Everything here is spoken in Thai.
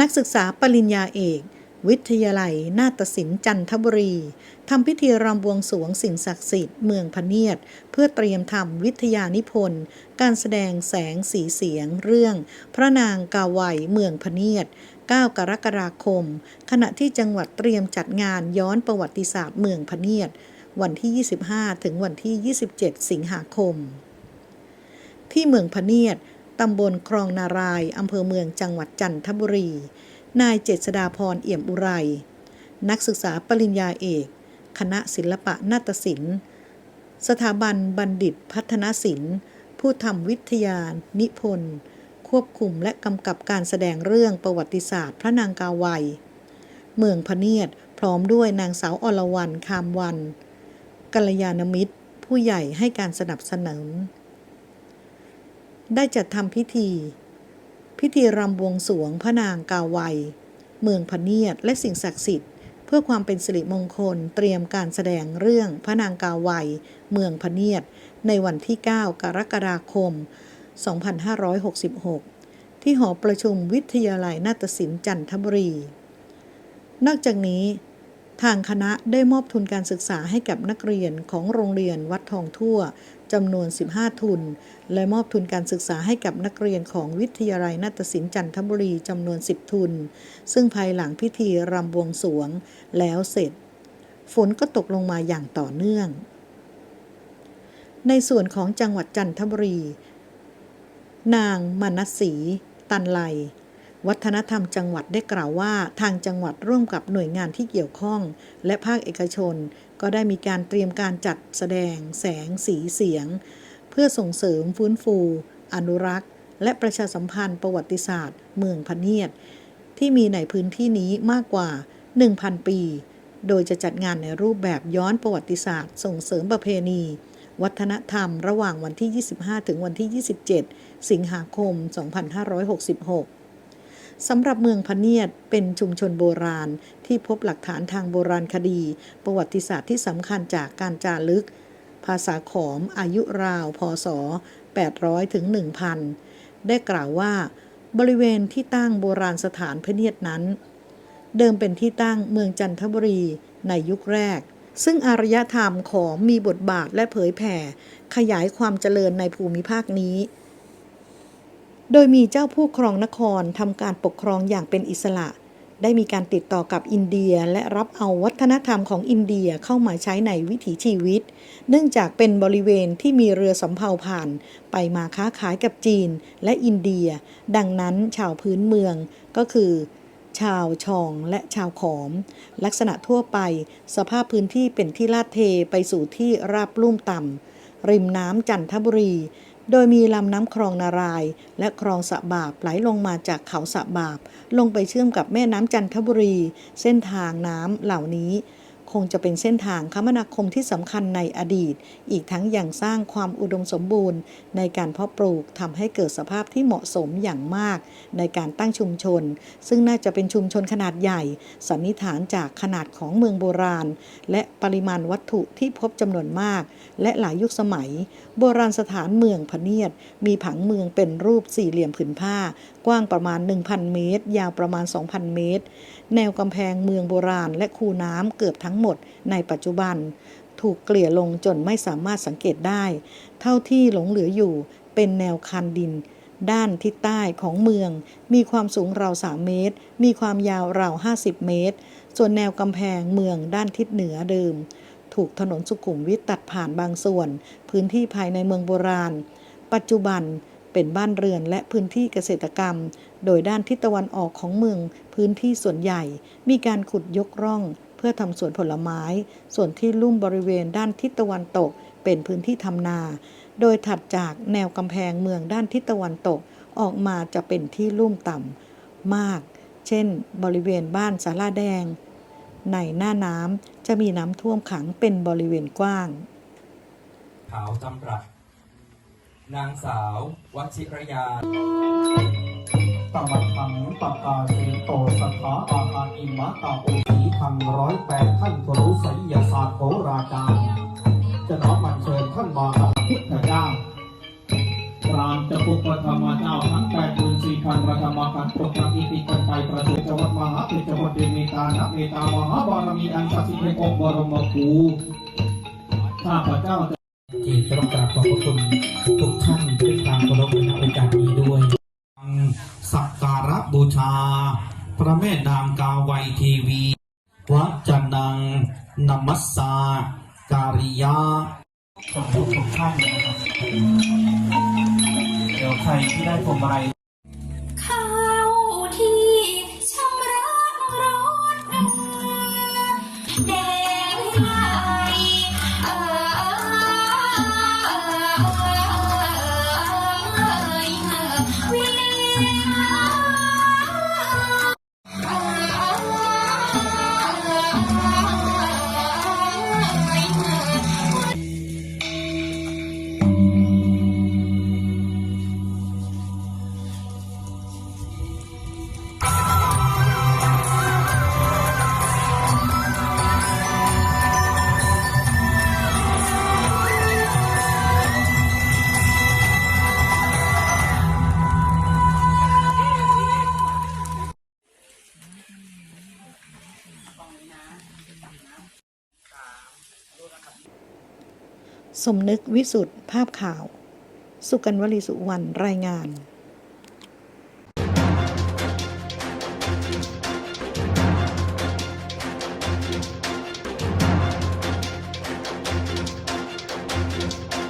นักศึกษาปริญญาเอก วิทยาลัย นาฏศิลป์จันทบุรีทำพิธีรำบวงสวงสิ่งศักดิ์สิทธิ์เมืองพเนียด เพื่อเตรียมทำวิทยานิพนธ์ การแสดงแสงสีเสียง เรื่อง พระนางกาไวยเมืองพเนียด 9 กรกฎาคม ขณะที่จังหวัดเตรียมจัดงานย้อนประวัติศาสตร์เมืองพเนียด วันที่ 25 ถึงวันที่ 27 สิงหาคม ที่เมืองพเนียด ตำบลคลองนารายอำเภอเมืองจังหวัดจันทบุรี นายเจษดาพรเอี่ยมอุไร นักศึกษาปริญญาเอก คณะศิลปะนาฏศิลป์ สถาบันบัณฑิตพัฒนศิลป์ ผู้ทำวิทยานิพนธ์ ควบคุมและกำกับการแสดงเรื่องประวัติศาสตร์ พระนางกาไวยเมืองพะเนียดพร้อมด้วยนางสาวอรวรรณคามวันกัลยาณมิตร ผู้ใหญ่ให้การสนับสนุน ได้จัดทำพิธี พิธีรำบวงสวงพระนางกาไวยเมืองพเนียดและสิ่งศักดิ์สิทธิ์ เพื่อความเป็นสิริมงคลเตรียมการแสดงเรื่องพระนางกาไวยเมืองพเนียด ในวันที่ 9 กรกฎาคม 2566 ที่หอประชุมวิทยาลัยนาฏศิลป์จันทบุรี นอกจากนี้ทางคณะได้มอบทุนการศึกษาให้กับนักเรียนของโรงเรียนวัดทองทั่ว จำนวน 15 ทุน และมอบทุนการศึกษาให้กับนักเรียนของวิทยาลัยนาฏศิลป์จันทบุรีจำนวน 10 ทุน ซึ่งภายหลังพิธีรำบวงสรวงแล้วเสร็จ ฝนก็ตกลงมาอย่างต่อเนื่อง ในส่วนของจังหวัดจันทบุรี นางมนัสสี ตันไลวัฒนธรรมจังหวัดได้กล่าวว่า ทางจังหวัดร่วมกับหน่วยงานที่เกี่ยวข้อง และภาคเอกชน ก็ได้มีการเตรียมการจัดแสดง แสงสีเสียง เพื่อส่งเสริมฟื้นฟู อนุรักษ์ และประชาสัมพันธ์ประวัติศาสตร์ เมืองพเนียด ที่มีในพื้นที่นี้มากกว่า 1,000 ปี โดยจะจัดงานในรูปแบบย้อนประวัติศาสตร์ ส่งเสริมประเพณี วัฒนธรรม ระหว่างวันที่ 25 ถึงวันที่ 27 สิงหาคม 2566 สำหรับเมืองพะเนียดเป็นชุมชนโบราณ ที่พบหลักฐานทางโบราณคดี ประวัติศาสตร์ที่สำคัญจากการจารึก ภาษาขอมอายุราว พศ 800ถึง1,000 ได้กล่าวว่า บริเวณที่ตั้งโบราณสถานพะเนียดนั้น เดิมเป็นที่ตั้งเมืองจันทบุรีในยุคแรกซึ่งอารยธรรมของมีบทบาทและเผยแผ่ ขยายความเจริญในภูมิภาคนี้ โดยมีเจ้าผู้ครองนครทำการปกครองอย่างเป็นอิสระ ได้มีการติดต่อกับอินเดียและรับเอาวัฒนธรรมของอินเดียเข้ามาใช้ในวิถีชีวิต เนื่องจากเป็นบริเวณที่มีเรือสำเภาผ่าน ไปมาค้าขายกับจีนและอินเดีย ดังนั้นชาวพื้นเมืองก็คือชาวชองและชาวขอม ลักษณะทั่วไป สภาพพื้นที่เป็นที่ลาดเทไปสู่ที่ราบลุ่มต่ำริมน้ำจันทบุรี โดยมีลำน้ำคลองนาราย และคลองสะบาบไหลลงมาจากเขาสะบาบ ลงไปเชื่อมกับแม่น้ำจันทบุรี เส้นทางน้ำเหล่านี้ คงจะเป็นเส้นทางคมนาคมที่สำคัญในอดีต อีกทั้งยังสร้างความอุดมสมบูรณ์ ในการเพาะปลูกทำให้เกิดสภาพที่เหมาะสมอย่างมาก ในการตั้งชุมชน ซึ่งน่าจะเป็นชุมชนขนาดใหญ่ สันนิษฐานจากขนาดของเมืองโบราณ และปริมาณวัตถุที่พบจำนวนมาก และหลายยุคสมัย โบราณสถานเมืองพเนียด มีผังเมืองเป็นรูปสี่เหลี่ยมผืนผ้า กว้างประมาณ 1,000 เมตร ยาวประมาณ 2,000 เมตร แนวกำแพงเมืองโบราณ และคูน้ำเกือบทั้งหมดในปัจจุบัน ถูกเกลี่ยลงจนไม่สามารถสังเกตได้ เท่าที่หลงเหลืออยู่เป็นแนวคันดิน ด้านทิศใต้ของเมือง มีความสูงราว3เมตร มีความยาวราว50เมตร ส่วนแนวกำแพงเมืองด้านทิศเหนือเดิม ถูกถนนสุขุมวิทตัดผ่านบางส่วน พื้นที่ภายในเมืองโบราณ ปัจจุบัน เป็นบ้านเรือนและพื้นที่เกษตรกรรม โดยด้านทิศตะวันออกของเมือง พื้นที่ส่วนใหญ่ มีการขุดยกร่อง เพื่อทำสวนผลไม้ ส่วนที่ลุ่มบริเวณด้านทิศตะวันตก เป็นพื้นที่ทำนา โดยถัดจากแนวกำแพงเมืองด้านทิศตะวันตก ออกมาจะเป็นที่ลุ่มต่ำมาก เช่น บริเวณบ้านสาราแดง ในหน้าน้ำจะมีน้ำท่วมขังเป็นบริเวณกว้างขาวจำรัด นางสาววชิรยาตบัดทังปากกาสีโตสถาอาหาอิมะตาอุสีทังร้อยแปดท่านครูไสยศาสตร์โหราจารย์จะน้อมมันเชิญท่านมากับพุทธเจ้าพรามจะปุกพระธรรมเจ้าทั้งแปดหมื่นสี่พันพระธรรมขันธ์ปกติอิติกันตยประตูจังหวัดมหาป็นจังหวัดเดเมตานักเมตามหาบารมีอันศักดิ์สิทธิ์ในองค์บรมครูข้าพเจ้าจะที่จะต้องกราบขอบพระคุณ ชา พระแม่นางกาไวทีวีวะจันนังนมัสสาการิยาขอบคุณทุกท่านนะครับเดี๋ยวใครที่ได้ผมอะไร สมนึกวิสุทธ์ภาพข่าว สุกันวลีสุวรรณรายงาน